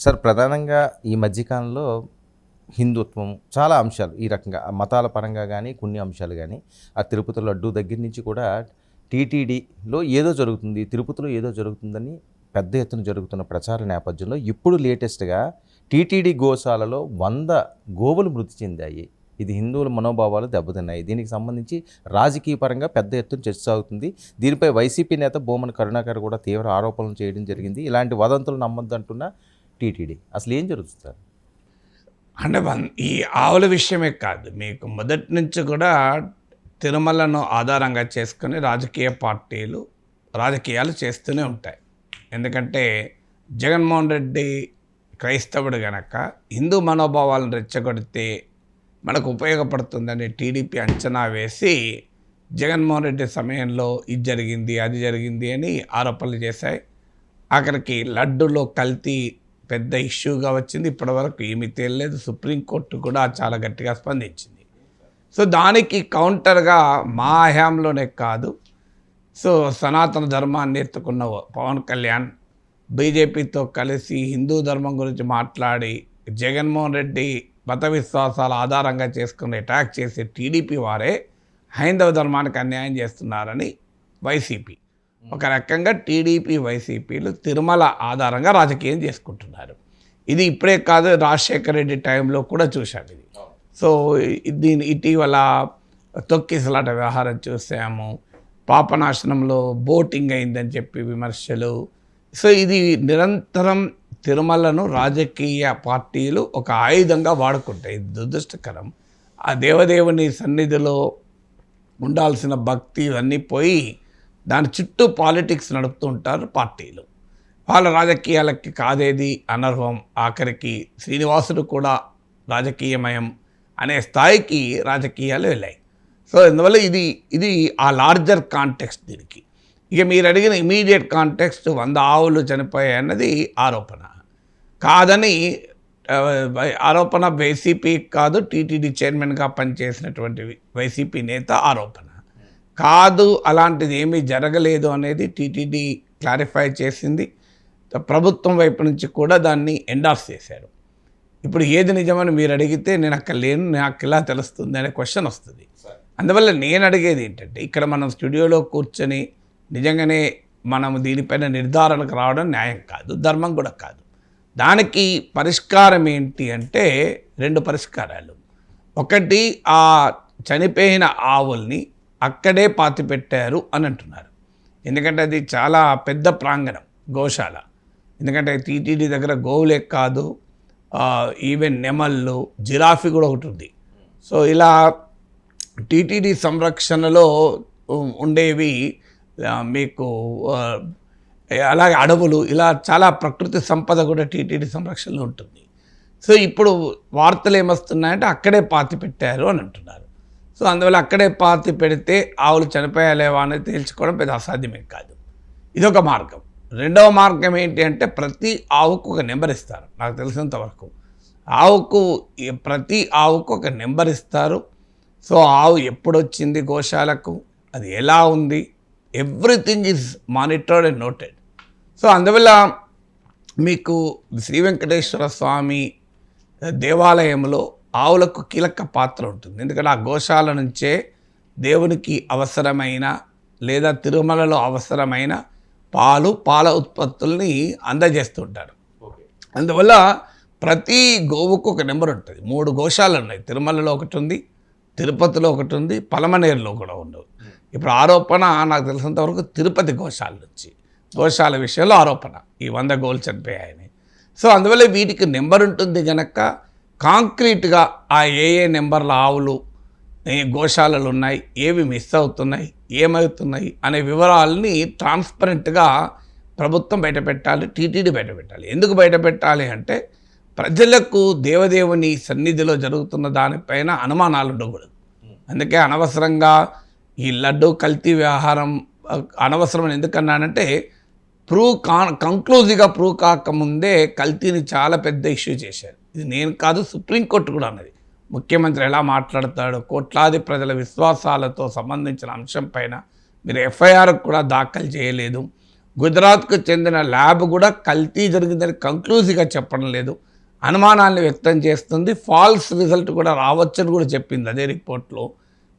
Sir ప్రధానంగా ఈ మధ్యకాలంలో హిందుత్వం చాలా అంశాలు ఈ రకంగా మతాల పరంగా కానీ కొన్ని అంశాలు కానీ ఆ తిరుపతి లడ్డు దగ్గర నుంచి కూడా టీటీడీలో ఏదో జరుగుతుంది తిరుపతిలో ఏదో జరుగుతుందని పెద్ద ఎత్తున జరుగుతున్న ప్రచార నేపథ్యంలో ఇప్పుడు లేటెస్ట్గా టీటీడీ గోశాలలో వంద గోవులు మృతి చెందాయి. ఇది హిందువుల మనోభావాలు దెబ్బతిన్నాయి. దీనికి సంబంధించి రాజకీయ పరంగా పెద్ద ఎత్తున చర్చ సాగుతుంది. దీనిపై వైసీపీ నేత బోమన్ కరుణాకర్ కూడా తీవ్ర ఆరోపణలు చేయడం జరిగింది. ఇలాంటి వదంతులు నమ్మద్దు అంటున్న టీటీడీ. అసలు ఏం జరుగుతుంది సార్? అంటే వన్- ఈ ఆవుల విషయమే కాదు. మీకు మొదటి నుంచి కూడా తిరుమలను ఆధారంగా చేసుకుని రాజకీయ పార్టీలు రాజకీయాలు చేస్తూనే ఉంటాయి. ఎందుకంటే జగన్మోహన్ రెడ్డి క్రైస్తవుడు గనక హిందూ మనోభావాలను రెచ్చగొడితే మనకు ఉపయోగపడుతుందని టీడీపీ అంచనా వేసి జగన్మోహన్ రెడ్డి సమయంలో ఇది జరిగింది అది జరిగింది అని ఆరోపణలు చేశాయి. ఆఖరికి లడ్డూలో కల్తీ పెద్ద ఇష్యూగా వచ్చింది. ఇప్పటివరకు ఏమీ తేలలేదు. సుప్రీంకోర్టు కూడా చాలా గట్టిగా స్పందించింది. సో దానికి కౌంటర్గా మా హయాంలోనే కాదు. సో సనాతన ధర్మాన్ని ఎత్తుకున్న పవన్ కళ్యాణ్ బీజేపీతో కలిసి హిందూ ధర్మం గురించి మాట్లాడి జగన్మోహన్ రెడ్డి మత విశ్వాసాల ఆధారంగా చేసుకుని అటాక్ చేసే టీడీపీ వారే హైందవ ధర్మానికి అన్యాయం చేస్తున్నారని వైసీపీ. ఒక రకంగా టీడీపీ వైసీపీలు తిరుమల ఆధారంగా రాజకీయం చేసుకుంటున్నారు. ఇది ఇప్పుడే కాదు రాజశేఖర రెడ్డి టైంలో కూడా చూశాం ఇది. సో దీని ఇటీవల తొక్కిసలాట వ్యవహారం చూసాము. పాపనాశనంలో బోటింగ్ అయిందని చెప్పి విమర్శలు. సో ఇది నిరంతరం తిరుమలను రాజకీయ పార్టీలు ఒక ఆయుధంగా వాడుకుంటాయి. దురదృష్టకరం. ఆ దేవదేవుని సన్నిధిలో ఉండాల్సిన భక్తి ఇవన్నీ పోయి దాని చుట్టూ పాలిటిక్స్ నడుపుతూ ఉంటారు పార్టీలు. వాళ్ళ రాజకీయాలకి కాదేది అనర్హం ఆఖరికి శ్రీనివాసుడు కూడా రాజకీయమయం అనే స్థాయికి రాజకీయాలు వెళ్ళాయి. సో అందువల్ల ఇది ఇది ఆ లార్జర్ కాంటెక్స్ట్ దీనికి. ఇక మీరు అడిగిన ఇమీడియట్ కాంటెక్స్ట్ వంద ఆవులు చనిపోయాయి అన్నది ఆరోపణ. కాదని ఆరోపణ వైసీపీ కాదు టీటీడీ చైర్మన్గా పనిచేసినటువంటి వైసీపీ నేత ఆరోపణ. కాదు అలాంటిది ఏమీ జరగలేదు అనేది టీటీడీ క్లారిఫై చేసింది. ప్రభుత్వం వైపు నుంచి కూడా దాన్ని ఎండార్స్ చేశారు. ఇప్పుడు ఏది నిజమని మీరు అడిగితే నేను అక్కడ లేను నాకు ఇలా తెలుస్తుంది అనే క్వశ్చన్ వస్తుంది. అందువల్ల నేను అడిగేది ఏంటంటే ఇక్కడ మనం స్టూడియోలో కూర్చొని నిజంగానే మనం దీనిపైన నిర్ధారణకు రావడం న్యాయం కాదు ధర్మం కూడా కాదు. దానికి పరిష్కారం ఏంటి అంటే రెండు పరిష్కారాలు. ఒకటి ఆ చనిపోయిన ఆవుల్ని అక్కడే పాతి పెట్టారు అని అంటున్నారు. ఎందుకంటే అది చాలా పెద్ద ప్రాంగణం గోశాల. ఎందుకంటే టీటీడీ దగ్గర గోవులే కాదు ఈవెన్ నెమళ్ళు జిరాఫీ కూడా ఒకటి ఉంది. సో ఇలా టీటీడీ సంరక్షణలో ఉండేవి మీకు అలాగే అడవులు ఇలా చాలా ప్రకృతి సంపద కూడా టీటీడీ సంరక్షణలో ఉంటుంది. సో ఇప్పుడు వార్తలు ఏమొస్తున్నాయంటే అక్కడే పాతి పెట్టారు అని అంటున్నారు. సో అందువల్ల అక్కడే పాతి పెడితే ఆవులు చనిపోయాలేవా అనేది తేల్చుకోవడం పెద్ద అసాధ్యమే కాదు. ఇదొక మార్గం. రెండవ మార్గం ఏంటి అంటే ప్రతి ఆవుకు ఒక నెంబర్ ఇస్తారు. నాకు తెలిసినంత వరకు. ఆవుకు ప్రతి ఆవుకు ఒక నెంబర్ ఇస్తారు. సో ఆవు ఎప్పుడు వచ్చింది గోశాలకు? అది ఎలా ఉంది? Everything is monitored and noted. So అందువల్ల మీకు శ్రీ వెంకటేశ్వర స్వామి దేవాలయంలో ఆవులకు కీలక పాత్ర ఉంటుంది. ఎందుకంటే ఆ గోశాల నుంచే దేవునికి అవసరమైన లేదా తిరుమలలో అవసరమైన పాలు పాల ఉత్పత్తుల్ని అందజేస్తుంటారు అందువల్ల ప్రతి గోవుకు ఒక నెంబర్ ఉంటుంది. మూడు గోశాలు ఉన్నాయి. తిరుమలలో ఒకటి ఉంది తిరుపతిలో ఒకటి ఉంది పలమనేరులో కూడా ఉండవు. ఇప్పుడు ఆరోపణ నాకు తెలిసినంత వరకు తిరుపతి గోశాల నుంచి గోశాల విషయంలో ఆరోపణ. ఈ వంద గోలు చనిపోయాయని. సో అందువల్ల వీటికి నెంబర్ ఉంటుంది కనుక కాంక్రీట్గా ఆ ఏ ఏ నెంబర్ల ఆవులు ఏ గోశాలలు ఉన్నాయి ఏవి మిస్ అవుతున్నాయి ఏమవుతున్నాయి అనే వివరాలని ట్రాన్స్పరెంట్గా ప్రభుత్వం బయటపెట్టాలి టీటీడీ బయటపెట్టాలి. ఎందుకు బయటపెట్టాలి అంటే ప్రజలకు దేవదేవుని సన్నిధిలో జరుగుతున్న దానిపైన అనుమానాలు ఉండకూడదు. అందుకే అనవసరంగా ఈ లడ్డు కల్తీ వ్యవహారం అనవసరం అని ఎందుకన్నానంటే ప్రూవ్ కా కంక్లూజివ్గా ప్రూవ్ కాకముందే కల్తీని చాలా పెద్ద ఇష్యూ చేశారు. ఇది నేను కాదు సుప్రీంకోర్టు కూడా అన్నది. ముఖ్యమంత్రి ఎలా మాట్లాడతాడు కోట్లాది ప్రజల విశ్వాసాలతో సంబంధించిన అంశం పైన మీరు ఎఫ్ఐఆర్ కూడా దాఖలు చేయలేదు. గుజరాత్కు చెందిన ల్యాబ్ కూడా కల్తీ జరిగిందని కంక్లూజివ్గా చెప్పడం లేదు. అనుమానాన్ని వ్యక్తం చేస్తుంది. ఫాల్స్ రిజల్ట్ కూడా రావచ్చని కూడా చెప్పింది అదే రిపోర్ట్లో.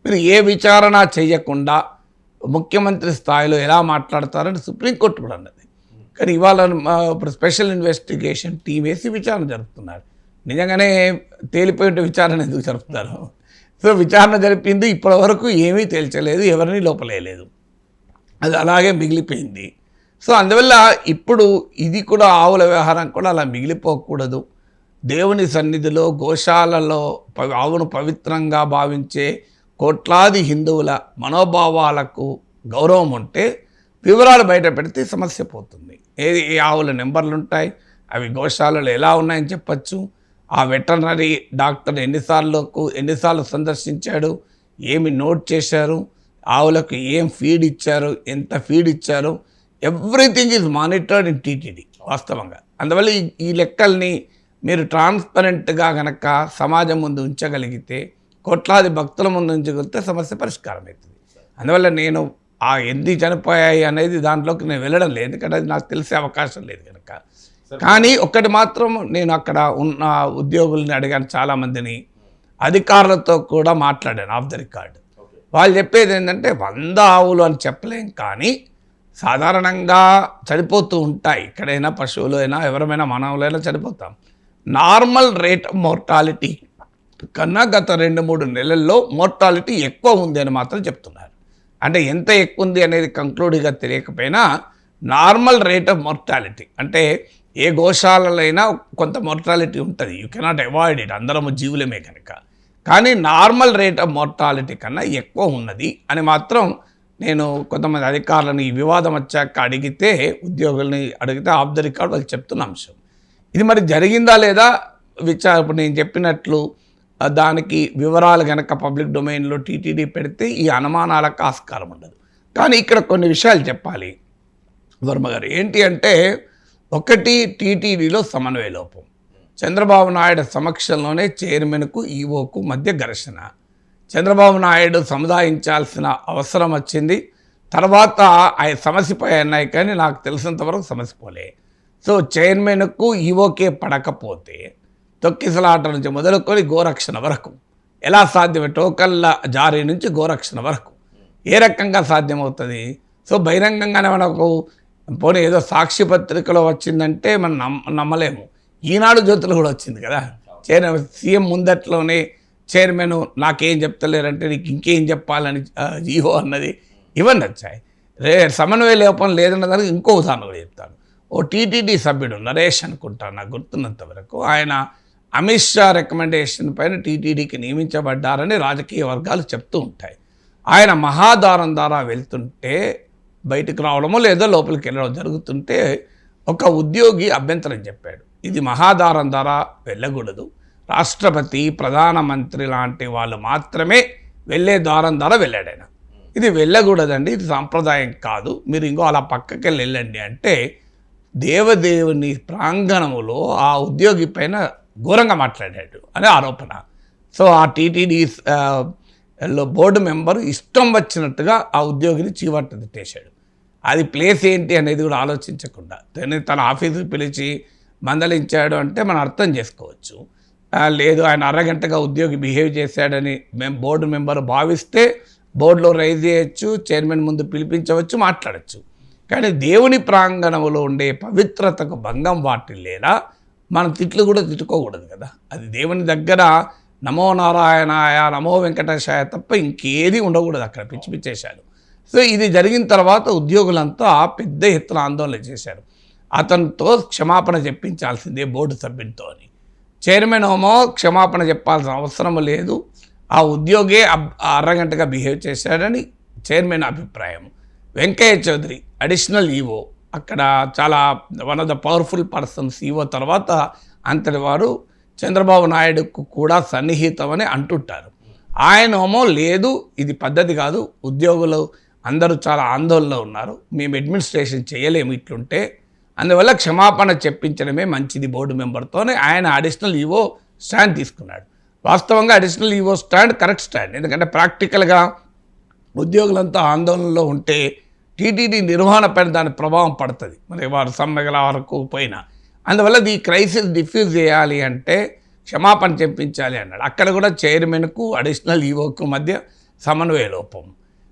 మీరు ఏ విచారణ చేయకుండా ముఖ్యమంత్రి స్థాయిలో ఎలా మాట్లాడతారని సుప్రీంకోర్టు కూడా అన్నది. కానీ ఇవాళ ఇప్పుడు స్పెషల్ ఇన్వెస్టిగేషన్ టీం వేసి విచారణ జరుపుతున్నారు. నిజంగానే తేలిపోయిన విచారణ ఎందుకు జరుపుతారు? సో విచారణ జరిపింది ఇప్పటి వరకు ఏమీ తేల్చలేదు ఎవరిని లోపలేయలేదు. అది అలాగే మిగిలిపోయింది. సో అందువల్ల ఇప్పుడు ఇది కూడా ఆవుల వ్యవహారం కూడా అలా మిగిలిపోకూడదు. దేవుని సన్నిధిలో గోశాలలో పవి- ఆవును పవిత్రంగా భావించే కోట్లాది హిందువుల మనోభావాలకు గౌరవం ఉంటే వివరాలు బయట పెడితే సమస్య పోతుంది. ఏది ఏ ఆవుల నెంబర్లు ఉంటాయి అవి గోశాలలో ఎలా ఉన్నాయని చెప్పచ్చు. ఆ వెటర్నరీ డాక్టర్ ఎన్నిసార్లకు ఎన్నిసార్లు సందర్శించాడు? ఏమి నోట్ చేశారు? ఆవులకు ఏం ఫీడ్ ఇచ్చారు? ఎంత ఫీడ్ ఇచ్చారు? Everything is monitored in TTD వాస్తవంగా. అందువల్ల ఈ ఈ లెక్కల్ని మీరు ట్రాన్స్పరెంట్గా కనుక సమాజం ముందు ఉంచగలిగితే కోట్లాది భక్తుల ముందు ఉంచగలిగితే సమస్య పరిష్కారం అవుతుంది. అందువల్ల నేను ఆ ఎన్ని చనిపోయాయి అనేది దాంట్లోకి నేను వెళ్ళడం లేదు ఎందుకంటే అది నాకు తెలిసే అవకాశం లేదు కనుక కానీ ఒక్కటి మాత్రం నేను అక్కడ ఉన్న ఉద్యోగుల్ని అడిగాను చాలామందిని. అధికారులతో కూడా మాట్లాడాను ఆఫ్ ద రికార్డ్. వాళ్ళు చెప్పేది ఏంటంటే వంద ఆవులు అని చెప్పలేం కానీ సాధారణంగా చనిపోతూ ఉంటాయి. ఎక్కడైనా పశువులు అయినా ఎవరమైనా మానవులైనా చనిపోతాం. నార్మల్ రేట్ ఆఫ్ మోర్టాలిటీ కన్నా గత రెండు మూడు నెలల్లో మోర్టాలిటీ ఎక్కువ ఉంది అని మాత్రం చెప్తున్నారు. అంటే ఎంత ఎక్కువ ఉంది అనేది కంక్లూడ్గా తెలియకపోయినా నార్మల్ రేట్ ఆఫ్ మోర్టాలిటీ అంటే ఏ గోశాలైనా కొంత మోర్టాలిటీ ఉంటుంది. యూ కెనాట్ అవాయిడ్ ఇట్ అందరము జీవులమే కనుక. కానీ నార్మల్ రేట్ ఆఫ్ మోర్టాలిటీ కన్నా ఎక్కువ ఉన్నది అని మాత్రం నేను కొంతమంది అధికారులను ఈ వివాదం వచ్చాక అడిగితే ఉద్యోగుల్ని అడిగితే ఆఫ్ ద రికార్డ్ వాళ్ళు చెప్తున్న అంశం. ఇది మరి జరిగిందా లేదా? విచార ఇప్పుడు నేను చెప్పినట్లు దానికి వివరాలు కనుక పబ్లిక్ డొమైన్లో టీటీడీ పెడితే ఈ అనుమానాలకు ఆస్కారం ఉండదు. కానీ ఇక్కడ కొన్ని విషయాలు చెప్పాలి. వర్మ గారు ఏంటి అంటే ఒకటి టీటీడీలో సమన్వయ లోపం చంద్రబాబు నాయుడు సమక్షంలోనే చైర్మన్కు ఈఓకు మధ్య ఘర్షణ. చంద్రబాబు నాయుడు సముదాయించాల్సిన అవసరం వచ్చింది. తర్వాత ఆయన సమస్యపై అన్నాయి కానీ నాకు తెలిసినంతవరకు సమస్యపోలే సో చైర్మన్కు ఈఓకే పడకపోతే తొక్కిసలాట నుంచి మొదలుకొని గోరక్షణ వరకు. ఎలా సాధ్యమే? టోకన్ల జారీ నుంచి గోరక్షణ వరకు. ఏ రకంగా సాధ్యమవుతుంది? సో బహిరంగంగానే మనకు పోనీ ఏదో సాక్షి పత్రికలో వచ్చిందంటే మనం నమ్మ నమ్మలేము. ఈనాడు జ్యోతులు కూడా వచ్చింది కదా. చైర్ సీఎం ముందట్లోనే చైర్మన్ నాకేం చెప్తలేరంటే నీకు ఇంకేం చెప్పాలని ఆ, జీవో అన్నది ఇవన్నీ వచ్చాయి. రే సమన్వయ లోపం లేదన్న దానికి ఇంకో ఉదాహరణ కూడా చెప్తాను. ఓ టీటీడీ సభ్యుడు నరేష్ అనుకుంటాను నాకు గుర్తున్నంత వరకు. ఆయన అమిత్ షా రికమెండేషన్ పైన టీటీడీకి నియమించబడ్డారని రాజకీయ వర్గాలు చెప్తూ ఉంటాయి. ఆయన మహాదారం ద్వారా వెళ్తుంటే బయటకు రావడమో లేదో లోపలికి వెళ్ళడం జరుగుతుంటే ఒక ఉద్యోగి అభ్యంతరం చెప్పాడు. ఇది మహాదారం ద్వారా వెళ్ళకూడదు. రాష్ట్రపతి ప్రధానమంత్రి లాంటి వాళ్ళు మాత్రమే వెళ్ళే ద్వారం ద్వారా వెళ్ళాడు ఆయన. ఇది వెళ్ళకూడదండి ఇది సాంప్రదాయం కాదు. మీరు ఇంకో అలా పక్కకి వెళ్ళండి అంటే దేవదేవుని ప్రాంగణములో ఆ ఉద్యోగి పైన ఘోరంగా మాట్లాడాడు అనే ఆరోపణ. సో ఆ టీటీడీ హలో బోర్డు మెంబర్ ఇష్టం వచ్చినట్టుగా ఆ ఉద్యోగిని చీవట్ట తిట్టేశాడు. అది ప్లేస్ ఏంటి అనేది కూడా ఆలోచించకుండా తన తన ఆఫీసుకి పిలిచి మందలించాడు అంటే మనం అర్థం చేసుకోవచ్చు. లేదు ఆయన అరగంటగా ఉద్యోగి బిహేవ్ చేశాడని మేము బోర్డు మెంబర్ భావిస్తే బోర్డులో రైజ్ చేయొచ్చు చైర్మన్ ముందు పిలిపించవచ్చు మాట్లాడచ్చు. కానీ దేవుని ప్రాంగణంలో ఉండే పవిత్రతకు భంగం వాటిల్లేలా మనం తిట్లు కూడా తిట్టుకోకూడదు కదా. అది దేవుని దగ్గర నమో నారాయణాయ నమో వెంకటేశాయ తప్ప ఇంకేది ఉండకూడదు అక్కడ. పిచ్చి పిచ్చేశాడు. సో ఇది జరిగిన తర్వాత ఉద్యోగులంతా పెద్ద ఎత్తున ఆందోళన చేశారు. అతనితో క్షమాపణ చెప్పించాల్సిందే బోర్డు సభ్యునితో అని. చైర్మన్ ఏమో క్షమాపణ చెప్పాల్సిన అవసరం లేదు. ఆ ఉద్యోగే అరగంటగా బిహేవ్ చేశాడని చైర్మన్ అభిప్రాయం. వెంకయ్య చౌదరి అడిషనల్ ఈవో అక్కడ చాలా one of the powerful persons EO తర్వాత అంతటి వారు చంద్రబాబు నాయుడుకు కూడా సన్నిహితమని అంటుంటారు. ఆయన ఏమో లేదు ఇది పద్ధతి కాదు ఉద్యోగులు అందరూ చాలా ఆందోళనలో ఉన్నారు మేము అడ్మినిస్ట్రేషన్ చేయలేము ఇట్లుంటే అందువల్ల క్షమాపణ చెప్పించడమే మంచిది బోర్డు మెంబర్తోనే ఆయన అడిషనల్ ఈవో స్టాండ్ తీసుకున్నాడు. వాస్తవంగా additional EO stand correct stand ఎందుకంటే ప్రాక్టికల్గా ఉద్యోగులంతా ఆందోళనలో ఉంటే టీటీడీ నిర్వహణ పైన దాని ప్రభావం పడుతుంది. మరి వారు సమ్మెగల వరకు పోయినా. అందువల్ల ఈ క్రైసిస్ డిఫ్యూజ్ చేయాలి అంటే క్షమాపణ చెప్పించాలి అన్నాడు. అక్కడ కూడా చైర్మన్కు అడిషనల్ ఈవోకు మధ్య సమన్వయ లోపం.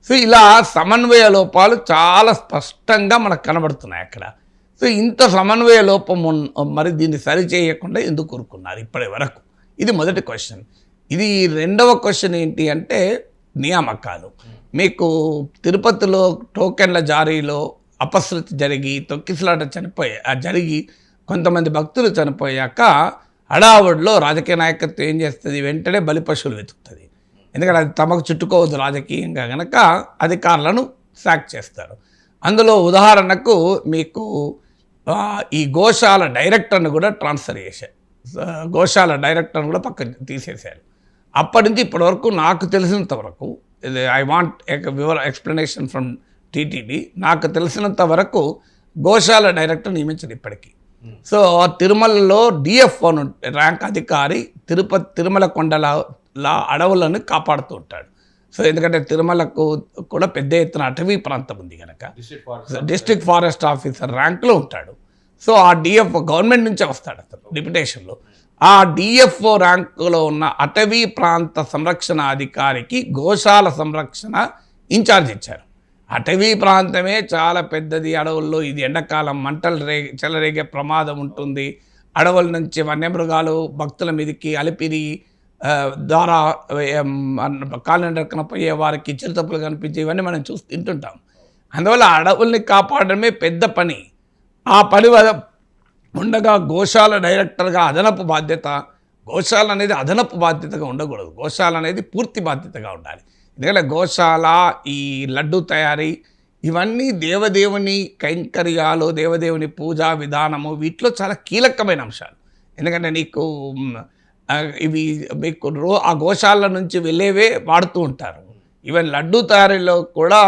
సో ఇలా సమన్వయ లోపాలు చాలా స్పష్టంగా మనకు కనబడుతున్నాయి అక్కడ. సో ఇంత సమన్వయ లోపం మరి దీన్ని సరి చేయకుండా ఎందుకు కోరుకున్నారు ఇప్పటి వరకు? ఇది మొదటి క్వశ్చన్. ఇది రెండవ క్వశ్చన్ ఏంటి అంటే నియామకాలు. మీకు తిరుపతిలో టోకెన్ల జారీలో అపశృతి జరిగి తొక్కిసలాట చనిపోయి జరిగి కొంతమంది భక్తులు చనిపోయాక హడావుడిలో రాజకీయ నాయకత్వం ఏం చేస్తుంది? వెంటనే బలి పశువులు వెతుకుతుంది. ఎందుకంటే అది తమకు చుట్టుకోవద్దు రాజకీయంగా కనుక అధికారులను సాక్ చేస్తారు. అందులో ఉదాహరణకు మీకు ఈ గోశాల డైరెక్టర్ను కూడా ట్రాన్స్ఫర్ చేశారు. గోశాల డైరెక్టర్ని కూడా పక్కన తీసేశారు. అప్పటి నుంచి ఇప్పటివరకు నాకు తెలిసినంత వరకు ఇది ఐ వాంట్ వివర ఎక్స్ప్లెనేషన్ ఫ్రమ్ టీటీడీ నాకు తెలిసినంత వరకు గోశాల డైరెక్టర్ నియమించదు ఇప్పటికీ. సో ఆ తిరుమలలో డిఎఫ్ అని ఉంట- ర్యాంక్ అధికారి తిరుపతి తిరుమల కొండల లా అడవులను కాపాడుతూ ఉంటాడు సో ఎందుకంటే తిరుమలకు కూడా పెద్ద ఎత్తున అటవీ ప్రాంతం ఉంది కనుక డిస్ట్రిక్ట్ ఫారెస్ట్ ఆఫీసర్ ర్యాంక్లో ఉంటాడు. సో ఆ డిఎఫ్ఓ గవర్నమెంట్ నుంచే వస్తాడు అతను డిప్యుటేషన్లో. ఆ డిఎఫ్ఓ ర్యాంకులో ఉన్న అటవీ ప్రాంత సంరక్షణ అధికారికి గోశాల సంరక్షణ ఇన్ఛార్జ్ ఇచ్చారు. అటవీ ప్రాంతమే చాలా పెద్దది. అడవుల్లో ఇది ఎండాకాలం మంటలు రే చెలరేగే ప్రమాదం ఉంటుంది. అడవుల నుంచి వన్యమృగాలు భక్తుల మీదకి అలిపిరి ద్వారా కాలినడకన పోయే వారికి చిరుతప్పులు కనిపించే ఇవన్నీ మనం చూసి తింటుంటాం. అందువల్ల అడవుల్ని కాపాడడమే పెద్ద పని. ఆ పని ఉండగా గోశాల డైరెక్టర్గా అదనపు బాధ్యత గోశాల అనేది అదనపు బాధ్యతగా ఉండకూడదు. గోశాల అనేది పూర్తి బాధ్యతగా ఉండాలి. ఎందుకంటే గోశాల ఈ లడ్డు తయారీ ఇవన్నీ దేవదేవుని కైంకర్యాలు దేవదేవుని పూజా విధానము వీటిలో చాలా కీలకమైన అంశాలు. ఎందుకంటే నీకు ఇవి మీకు రో ఆ గోశాల నుంచి వెళ్ళేవే వాడుతూ ఉంటారు. ఈవెన్ లడ్డు తయారీలో కూడా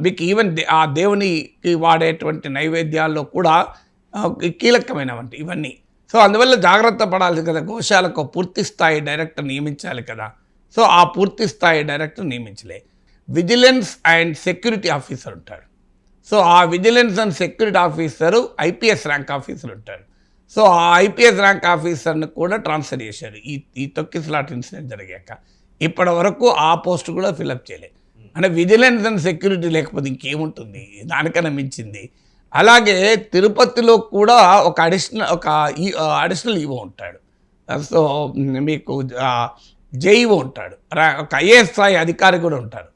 మీకు ఈవెన్ ఆ దేవునికి వాడేటువంటి నైవేద్యాల్లో కూడా కీలకమైనవంటి ఇవన్నీ. సో అందువల్ల జాగ్రత్త పడాలి కదా గోశాలకు పూర్తి స్థాయి డైరెక్టర్ నియమించాలి కదా. సో ఆ పూర్తి స్థాయి డైరెక్టర్ నియమించలే. విజిలెన్స్ అండ్ సెక్యూరిటీ ఆఫీసర్ ఉంటాడు. సో ఆ vigilance and security officer IPS rank officer ఉంటాడు. సో ఆ ఐపీఎస్ ర్యాంక్ ఆఫీసర్ని కూడా ట్రాన్స్ఫర్ చేశారు. ఈ ఈ తొక్కిసలాట్ ఇన్సిడెంట్ జరిగాక. ఇప్పటి వరకు ఆ పోస్ట్ కూడా ఫిలప్ చేయలేదు అంటే విజిలెన్స్ అండ్ సెక్యూరిటీ లేకపోతే ఇంకేముంటుంది? దానికన్నా మించింది. అలాగే తిరుపతిలో కూడా ఒక అడిషనల్ ఒక ఈ అడిషనల్ ఈవో ఉంటాడు. సో మీకు జేఈఓ ఉంటాడు. ఒక ఐఏఎస్ స్థాయి అధికారి కూడా ఉంటాడు.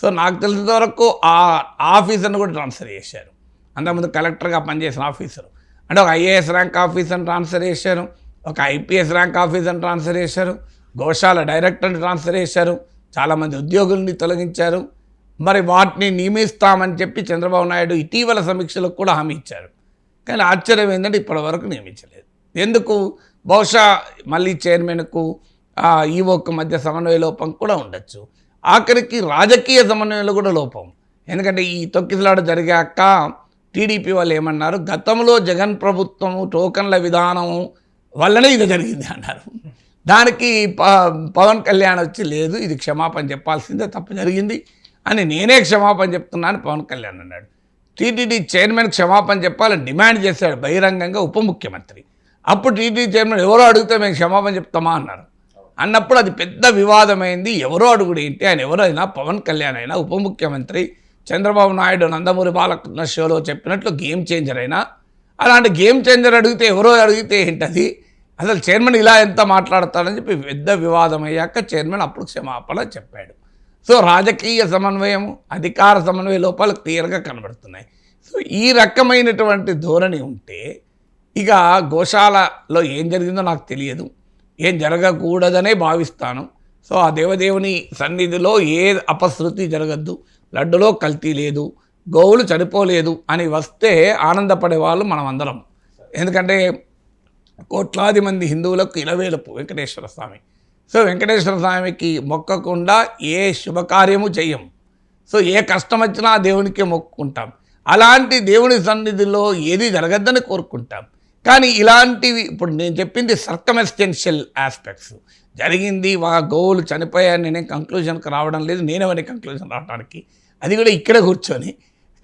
సో నాకు తెలిసినంత వరకు ఆ ఆఫీసర్ని కూడా ట్రాన్స్ఫర్ చేశారు. అంతకుముందు కలెక్టర్గా పనిచేసిన ఆఫీసర్. అంటే ఒక ఐఏఎస్ ర్యాంక్ ఆఫీసర్ని ట్రాన్స్ఫర్ చేశారు. ఒక ఐపీఎస్ ర్యాంక్ ఆఫీసర్ని ట్రాన్స్ఫర్ చేశారు. గోశాల డైరెక్టర్ని ట్రాన్స్ఫర్ చేశారు. చాలామంది ఉద్యోగుల్ని తొలగించారు. మరి వాటిని నియమిస్తామని చెప్పి చంద్రబాబు నాయుడు ఇటీవల సమీక్షలకు కూడా హామీ ఇచ్చారు. కానీ ఆశ్చర్యం ఏంటంటే ఇప్పటి వరకు నియమించలేదు. ఎందుకు? బహుశా మళ్ళీ చైర్మన్కు ఈవోకు మధ్య సమన్వయ లోపం కూడా ఉండొచ్చు. ఆఖరికి రాజకీయ సమన్వయంలో కూడా లోపం. ఎందుకంటే ఈ తొక్కిసలాట జరిగాక టీడీపీ వాళ్ళు ఏమన్నారు? గతంలో జగన్ ప్రభుత్వము టోకన్ల విధానం వల్లనే ఇది జరిగింది అన్నారు. దానికి ప పవన్ కళ్యాణ్ వచ్చి లేదు ఇది క్షమాపణ చెప్పాల్సిందే తప్పు జరిగింది అని నేనే క్షమాపణ చెప్తున్నాను పవన్ కళ్యాణ్ అన్నాడు. టీటీడీ చైర్మన్ క్షమాపణ చెప్పాలని డిమాండ్ చేశాడు బహిరంగంగా ఉప ముఖ్యమంత్రి. అప్పుడు టీటీడీ చైర్మన్ ఎవరో అడిగితే మేము క్షమాపణ చెప్తామా అన్నారు. అన్నప్పుడు అది పెద్ద వివాదమైంది. ఎవరో అడుగుడు ఏంటి? ఆయన ఎవరైనా పవన్ కళ్యాణ్ అయినా ఉప ముఖ్యమంత్రి చంద్రబాబు నాయుడు నందమూరి బాలకృష్ణ షోలో చెప్పినట్లు గేమ్ చేంజర్ అయినా అలాంటి గేమ్ చేంజర్ అడిగితే ఎవరో అడిగితే ఏంటది? అసలు చైర్మన్ ఇలా ఎంత మాట్లాడతాడని చెప్పి పెద్ద వివాదం అయ్యాక చైర్మన్ అప్పుడు క్షమాపణ చెప్పాడు. సో రాజకీయ సమన్వయం అధికార సమన్వయ లోపాలు క్లియర్గా కనబడుతున్నాయి. సో ఈ రకమైనటువంటి ధోరణి ఉంటే ఇక గోశాలలో ఏం జరిగిందో నాకు తెలియదు. ఏం జరగకూడదనే భావిస్తాను. సో ఆ దేవదేవుని సన్నిధిలో ఏ అపశృతి జరగద్దు. లడ్డులో కల్తీ లేదు. గోవులు చనిపోలేదు అని వస్తే ఆనందపడే వాళ్ళు మనం అందరం ఎందుకంటే కోట్లాది మంది హిందువులకు ఇలవేలుపు వెంకటేశ్వర స్వామి. సో వెంకటేశ్వర స్వామికి మొక్కకుండా ఏ శుభకార్యము చెయ్యం. సో ఏ కష్టం వచ్చినా దేవునికి మొక్కుకుంటాం అలాంటి దేవుని సన్నిధిలో ఏది జరగద్దని కోరుకుంటాం. కానీ ఇలాంటివి ఇప్పుడు నేను చెప్పింది సర్కమెస్టెన్షియల్ ఆస్పెక్ట్స్ జరిగింది మా గోవులు చనిపోయాయని నేనే కంక్లూజన్కి రావడం లేదు నేనేమని కంక్లూజన్ రావడానికి అది కూడా ఇక్కడ కూర్చొని.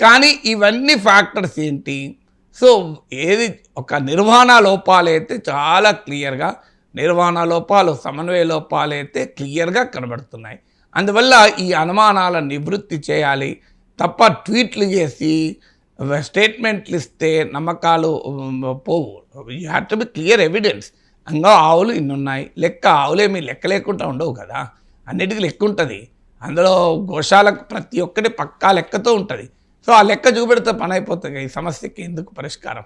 కానీ ఇవన్నీ ఫ్యాక్టర్స్ ఏంటి? సో ఏది ఒక నిర్వహణ లోపాలైతే చాలా క్లియర్గా నిర్వహణ లోపాలు సమన్వయ లోపాలు అయితే క్లియర్గా కనబడుతున్నాయి. అందువల్ల ఈ అనుమానాల నివృత్తి చేయాలి తప్ప ట్వీట్లు చేసి స్టేట్మెంట్లు ఇస్తే నమ్మకాలు పోవు. You have to be clear evidence అంగా ఆవులు ఇన్ని ఉన్నాయి లెక్క ఆవులేమి లెక్క లేకుండా ఉండవు కదా. అన్నిటికీ లెక్క ఉంటుంది. అందులో గోశాలకు ప్రతి ఒక్కటి పక్కా లెక్కతో ఉంటుంది. సో ఆ లెక్క చూపెడితే పని అయిపోతుంది ఈ సమస్యకి ఎందుకు పరిష్కారం?